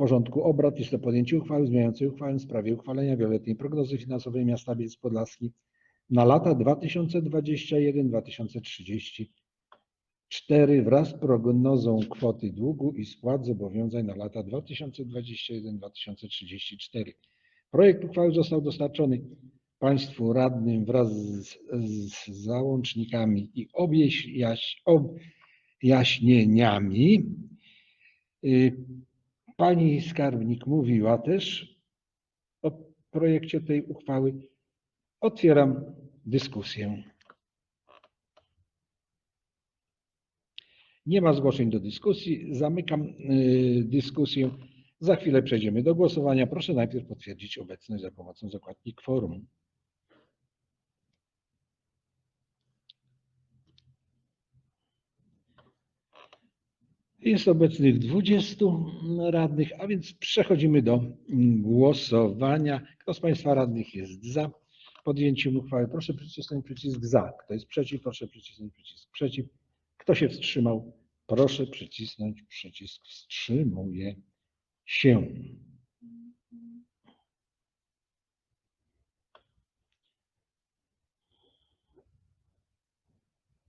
porządku obrad jest to podjęcie uchwały zmieniającej uchwałę w sprawie uchwalenia wieloletniej prognozy finansowej miasta Bielsk Podlaski na lata 2021-2034 wraz z prognozą kwoty długu i spłat zobowiązań na lata 2021-2034. Projekt uchwały został dostarczony Państwu radnym wraz z, z załącznikami i objaś, objaśnieniami. Pani skarbnik mówiła też o projekcie tej uchwały. Otwieram dyskusję. Nie ma zgłoszeń do dyskusji. Zamykam y, dyskusję. Za chwilę przejdziemy do głosowania. Proszę najpierw potwierdzić obecność za pomocą zakładki kworum. Jest obecnych 20 radnych, a więc przechodzimy do głosowania. Kto z Państwa radnych jest za podjęciem uchwały? Proszę przycisnąć przycisk za. Kto jest przeciw? Proszę przycisnąć przycisk przeciw. Kto się wstrzymał? Proszę przycisnąć przycisk wstrzymuje się.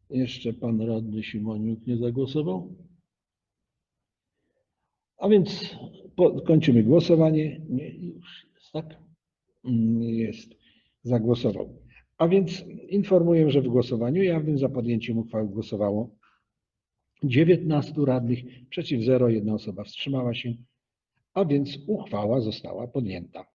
Jeszcze pan radny Simoniuk nie zagłosował? A więc po, kończymy głosowanie. Nie, już jest, tak? Nie jest. Zagłosował. A więc informuję, że w głosowaniu jawnym za podjęciem uchwały głosowało 19 radnych, przeciw 0, jedna osoba wstrzymała się, a więc uchwała została podjęta.